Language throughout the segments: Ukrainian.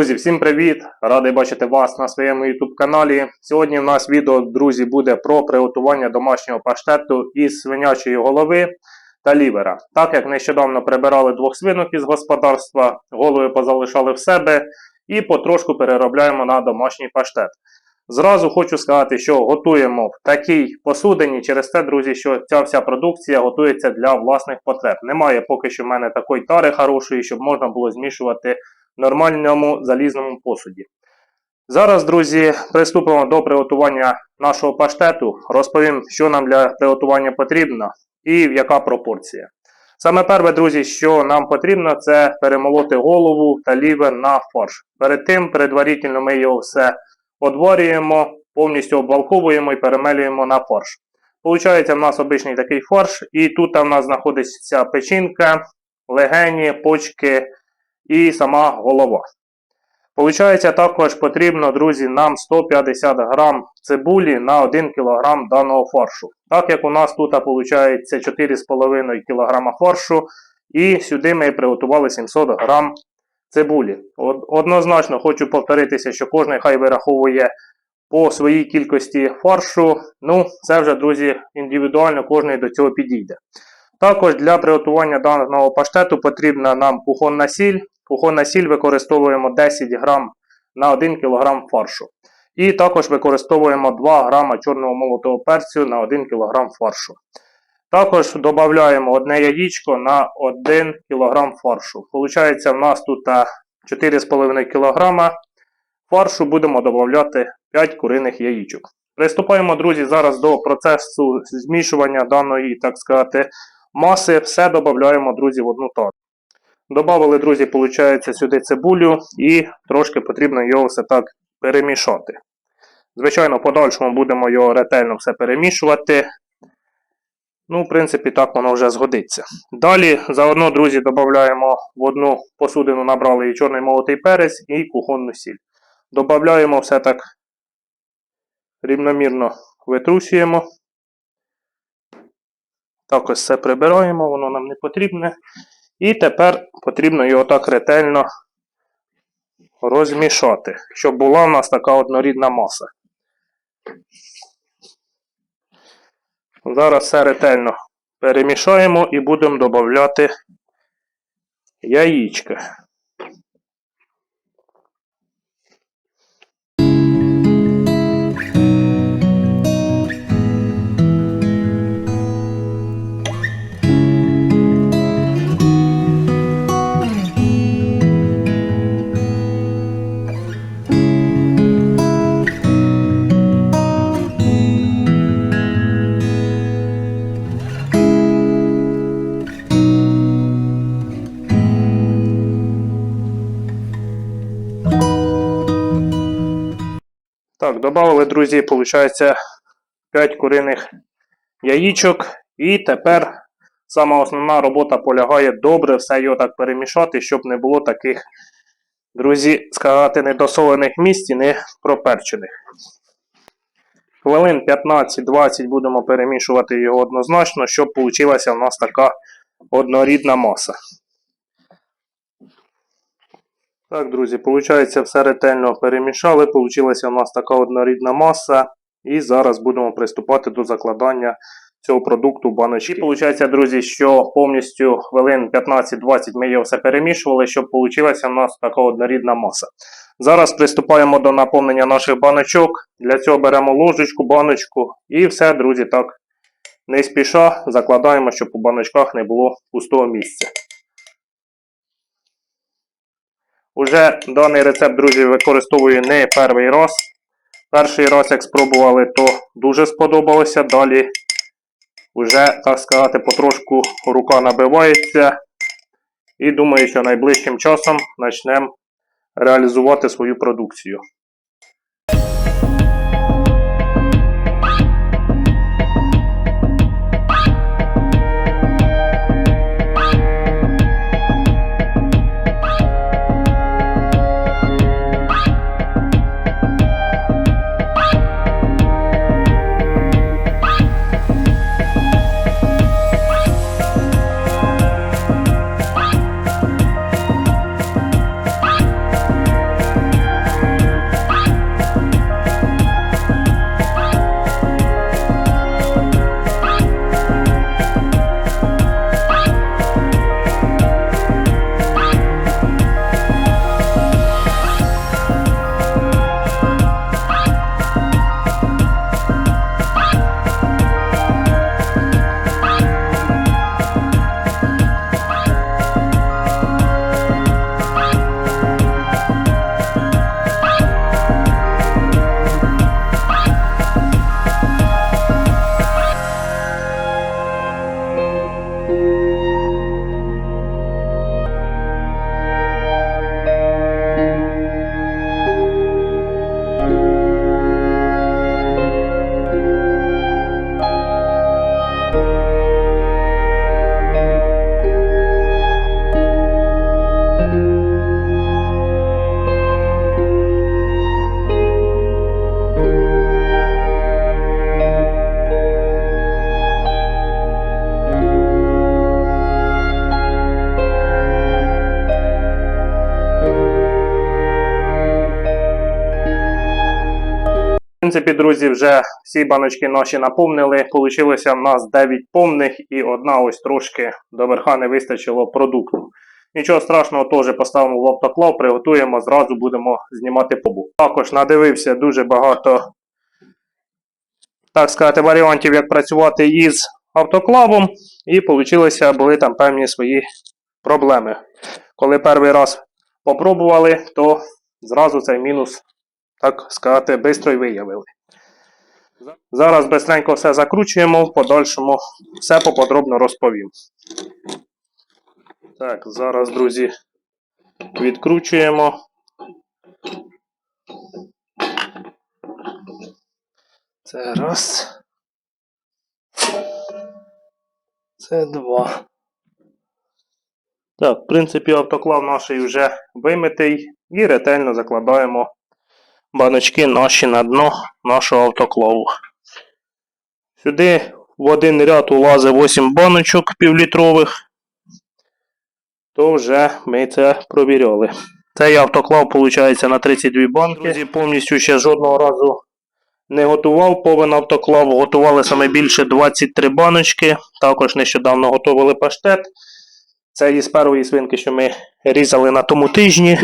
Друзі, всім привіт! Радий бачити вас на своєму YouTube каналі. Сьогодні в нас відео, друзі, буде про приготування домашнього паштету із свинячої голови та лівера. Так як нещодавно прибирали двох свинок із господарства, голови позалишали в себе і потрошку переробляємо на домашній паштет. Зразу хочу сказати, що готуємо в такій посудині через те, друзі, що ця вся продукція готується для власних потреб. Немає поки що в мене такої тари хорошої, щоб можна було змішувати нормальному залізному посуді. Зараз, друзі, приступимо до приготування нашого паштету. Розповім, що нам для приготування потрібно і в яка пропорція. Саме перше, друзі, що нам потрібно, це перемолоти голову та лівер на фарш. Перед тим, предварительно ми його все одварюємо, повністю обвалковуємо і перемелюємо на фарш. Получається, в нас обичний такий фарш, і тут в нас знаходиться печінка, легені, почки і сама голова. Получається, також потрібно, друзі, нам 150 грам цибулі на 1 кг даного фаршу. Так як у нас тут виходить 4,5 кг фаршу, і сюди ми приготували 700 грам цибулі. Однозначно хочу повторитися, що кожен хай вираховує по своїй кількості фаршу. Ну, це вже, друзі, індивідуально кожен до цього підійде. Також для приготування даного паштету потрібна нам кухонна сіль. Кухонна сіль використовуємо 10 грам на 1 кг фаршу. І також використовуємо 2 грама чорного молотого перцю на 1 кг фаршу. Також додаємо одне яєчко на 1 кг фаршу. Получається, в нас тут 4,5 кг фаршу будемо додати 5 куриних яєчок. Приступаємо, друзі, зараз до процесу змішування даної, так сказати, маси. Все додаємо, друзі, в одну тару. Добавили, друзі, виходить, сюди цибулю і трошки потрібно його все так перемішати. Звичайно, в подальшому будемо його ретельно все перемішувати. Ну, в принципі, так воно вже згодиться. Далі, заодно, друзі, додаємо в одну посудину, набрали і чорний молотий перець, і кухонну сіль. Додаємо все так рівномірно витрусюємо. Так ось все прибираємо, воно нам не потрібне. І тепер потрібно його так ретельно розмішати, щоб була в нас така однорідна маса. Зараз все ретельно перемішаємо і будемо додати яєчка. Так, додали, друзі, виходить 5 куриних яєчок. І тепер сама основна робота полягає добре все його так перемішати, щоб не було таких, друзі, сказати, недосолених місць і не проперчених. Хвилин 15-20 будемо перемішувати його однозначно, щоб вийшла в нас така однорідна маса. Так, друзі, виходить, все ретельно перемішали. Получилася у нас така однорідна маса. І зараз будемо приступати до закладання цього продукту в баночки. І виходить, друзі, що повністю хвилин 15-20 ми його все перемішували, щоб вийшла у нас така однорідна маса. Зараз приступаємо до наповнення наших баночок. Для цього беремо ложечку, баночку і все, друзі, так не спіша закладаємо, щоб у баночках не було пустого місця. Уже даний рецепт, друзі, використовую не перший раз. Перший раз, як спробували, то дуже сподобалося. Далі вже, так сказати, потрошку рука набивається. І думаю, що найближчим часом почнемо реалізувати свою продукцію. Принципі, друзі, вже всі баночки наші наповнили. Получилося в нас 9 повних і одна ось трошки до верха не вистачило продукту. Нічого страшного, теж поставимо в автоклав, приготуємо, зразу будемо знімати побу. Також надивився дуже багато, так сказати, варіантів, як працювати із автоклавом, і получилося, були там певні свої проблеми. Коли перший раз попробували, то зразу цей мінус, так сказати, швидко й виявили. Зараз быстренько все закручуємо, в подальшому все поподробно розповім. Так, зараз, друзі, відкручуємо. Це раз. Це два. Так, в принципі, автоклав наш вже вимитий і ретельно закладаємо баночки наші на дно нашого автоклаву. Сюди в один ряд улазить 8 баночок півлітрових. То вже ми це провіряли. Цей автоклав, виходить, на 32 банки. Друзі, повністю ще жодного разу не готував повен автоклав. Готували саме більше 23 баночки. Також нещодавно готували паштет. Це із першої свинки, що ми різали на тому тижні.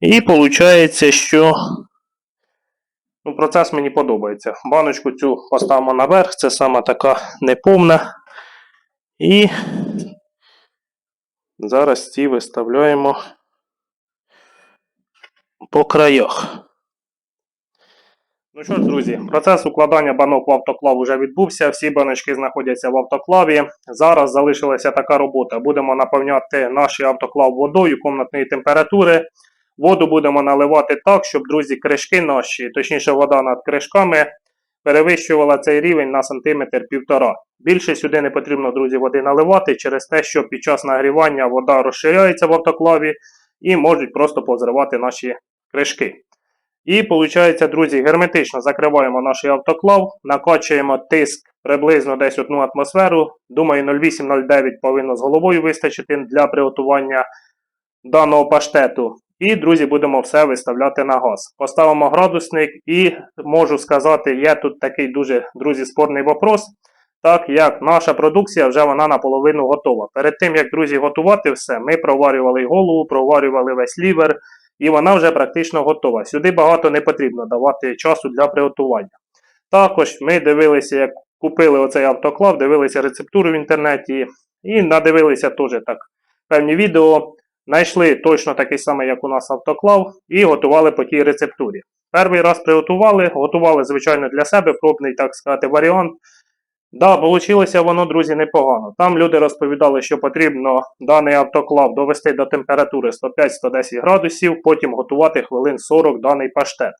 І виходить, що ну, процес мені подобається. Баночку цю поставимо наверх, це сама така неповна. І зараз ці виставляємо по краях. Ну що ж, друзі, процес укладання банок в автоклав вже відбувся. Всі баночки знаходяться в автоклаві. Зараз залишилася така робота. Будемо наповняти наш автоклав водою комнатної температури. Воду будемо наливати так, щоб, друзі, кришки наші, точніше, вода над кришками, перевищувала цей рівень на сантиметр півтора. Більше сюди не потрібно, друзі, води наливати через те, що під час нагрівання вода розширяється в автоклаві і можуть просто позривати наші кришки. І виходить, друзі, герметично закриваємо наш автоклав, накачуємо тиск приблизно десь одну атмосферу. Думаю, 0,8-0,9 повинно з головою вистачити для приготування даного паштету. І, друзі, будемо все виставляти на газ. Поставимо градусник і можу сказати, є тут такий дуже, друзі, спорний вопрос. Так як наша продукція вже вона наполовину готова. Перед тим, як, друзі, готувати все, ми проварювали голову, проварювали весь лівер, і вона вже практично готова. Сюди багато не потрібно давати часу для приготування. Також ми дивилися, як купили оцей автоклав, дивилися рецептуру в інтернеті і надивилися теж так певні відео. Знайшли точно такий самий, як у нас автоклав, і готували по тій рецептурі. Перший раз приготували, готували, звичайно, для себе пробний, так сказати, варіант. Да, вийшло воно, друзі, непогано. Там люди розповідали, що потрібно даний автоклав довести до температури 105-110 градусів, потім готувати хвилин 40 даний паштет.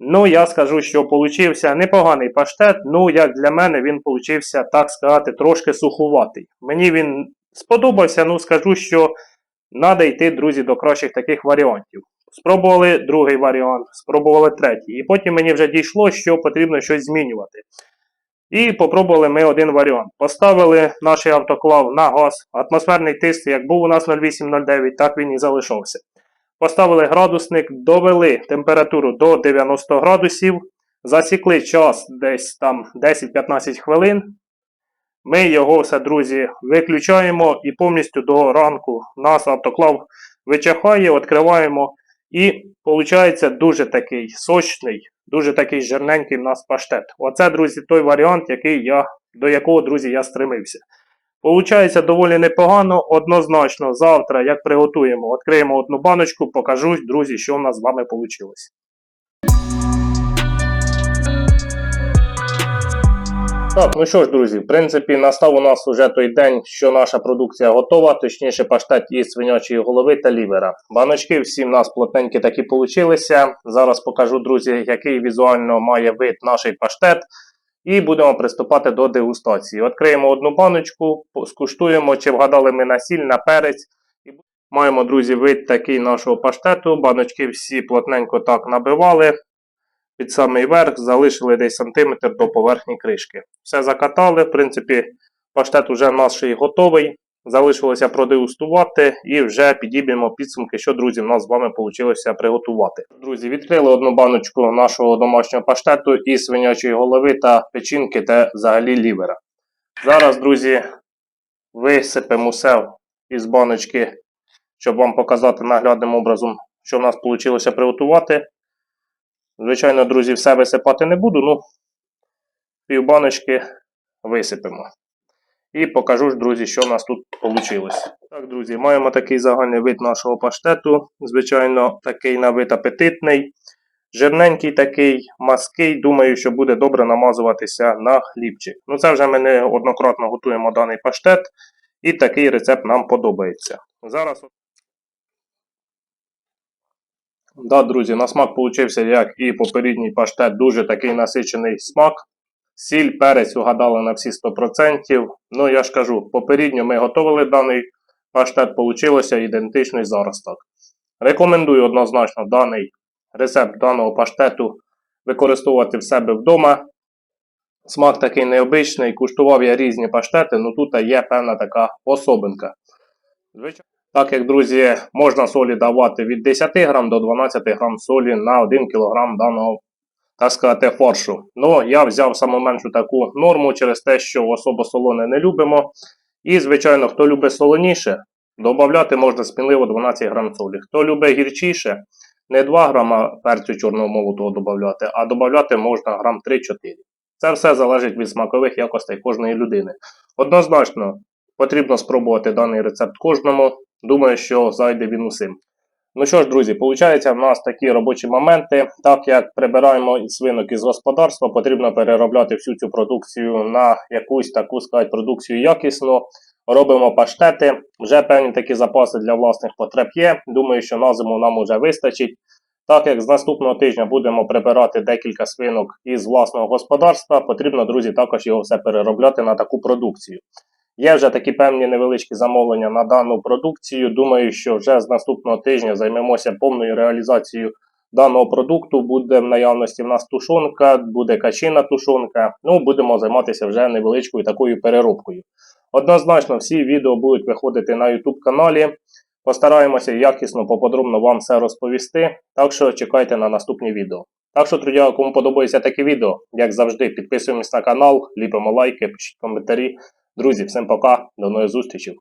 Ну, я скажу, що получився непоганий паштет. Ну, як для мене, він получився, так сказати, трошки сухуватий. Мені він сподобався, ну скажу, що треба йти, друзі, до кращих таких варіантів. Спробували другий варіант, спробували третій. І потім мені вже дійшло, що потрібно щось змінювати. І попробували ми один варіант. Поставили наш автоклав на газ. Атмосферний тиск, як був у нас 0,8-0,9, так він і залишався. Поставили градусник, довели температуру до 90 градусів, засікли час десь там 10-15 хвилин. Ми його все, друзі, виключаємо і повністю до ранку нас автоклав вичахає, відкриваємо. І виходить дуже такий сочний, дуже такий жирненький в нас паштет. Оце, друзі, той варіант, який я, до якого, друзі, я стремився. Получається доволі непогано, однозначно, завтра, як приготуємо, відкриємо одну баночку, покажу, друзі, що в нас з вами вийшло. Так, ну що ж, друзі, в принципі, настав у нас уже той день, що наша продукція готова, точніше паштет із свинячої голови та лівера. Баночки всі в нас плотненькі такі получилися. Зараз покажу, друзі, який візуально має вид наш паштет. І будемо приступати до дегустації. Відкриємо одну баночку, скуштуємо, чи вгадали ми на сіль, на перець. І маємо, друзі, вид такий нашого паштету. Баночки всі плотненько так набивали. Під самий верх залишили десь сантиметр до поверхні кришки. Все закатали, в принципі, паштет уже наш і готовий. Залишилося продегустувати і вже підіб'ємо підсумки, що, друзі, в нас з вами вийшло приготувати. Друзі, відкрили одну баночку нашого домашнього паштету із свинячої голови та печінки та взагалі лівера. Зараз, друзі, висипемо все із баночки, щоб вам показати наглядним образом, що в нас вийшло приготувати. Звичайно, друзі, все висипати не буду, ну пів баночки висипемо. І покажу ж, друзі, що в нас тут вийшло. Так, друзі, маємо такий загальний вид нашого паштету. Звичайно, такий на вид апетитний. Жирненький такий, маский. Думаю, що буде добре намазуватися на хлібчик. Ну, це вже ми неоднократно готуємо даний паштет. І такий рецепт нам подобається. Зараз. Да, друзі, на смак получився, як і попередній паштет, дуже такий насичений смак. Сіль, перець угадали на всі 100%. Ну, я ж кажу, попередньо ми готували даний паштет, получилося ідентично і зараз так. Рекомендую однозначно даний рецепт даного паштету використовувати в себе вдома. Смак такий необичний, куштував я різні паштети, ну тут є певна така особинка. Звичайно. Так як, друзі, можна солі давати від 10 грам до 12 грам солі на 1 кг даного, так сказати, фаршу. Ну, я взяв саму меншу таку норму через те, що особо солоне не любимо. І, звичайно, хто любить солоніше, додати можна сміливо 12 грам солі. Хто любить гірчіше, не 2 грама перцю чорного молотого додати, а додати можна грам 3-4. Це все залежить від смакових якостей кожної людини. Однозначно, потрібно спробувати даний рецепт кожному. Думаю, що зайде він усім. Ну що ж, друзі, виходить, в нас такі робочі моменти. Так як прибираємо свинок із господарства, потрібно переробляти всю цю продукцію на якусь таку сказати, продукцію якісну. Робимо паштети. Вже певні такі запаси для власних потреб є. Думаю, що на зиму нам уже вистачить. Так як з наступного тижня будемо прибирати декілька свинок із власного господарства, потрібно, друзі, також його все переробляти на таку продукцію. Є вже такі певні невеличкі замовлення на дану продукцію. Думаю, що вже з наступного тижня займемося повною реалізацією даного продукту. Буде в наявності в нас тушонка, буде качина тушонка. Ну, будемо займатися вже невеличкою такою переробкою. Однозначно, всі відео будуть виходити на YouTube каналі. Постараємося якісно, поподробно вам все розповісти. Так що чекайте на наступні відео. Так що, друзі, кому подобається таке відео, як завжди, підписуємось на канал, ліпимо лайки, пишіть коментарі. Друзі, всім пока, до нових зустрічей.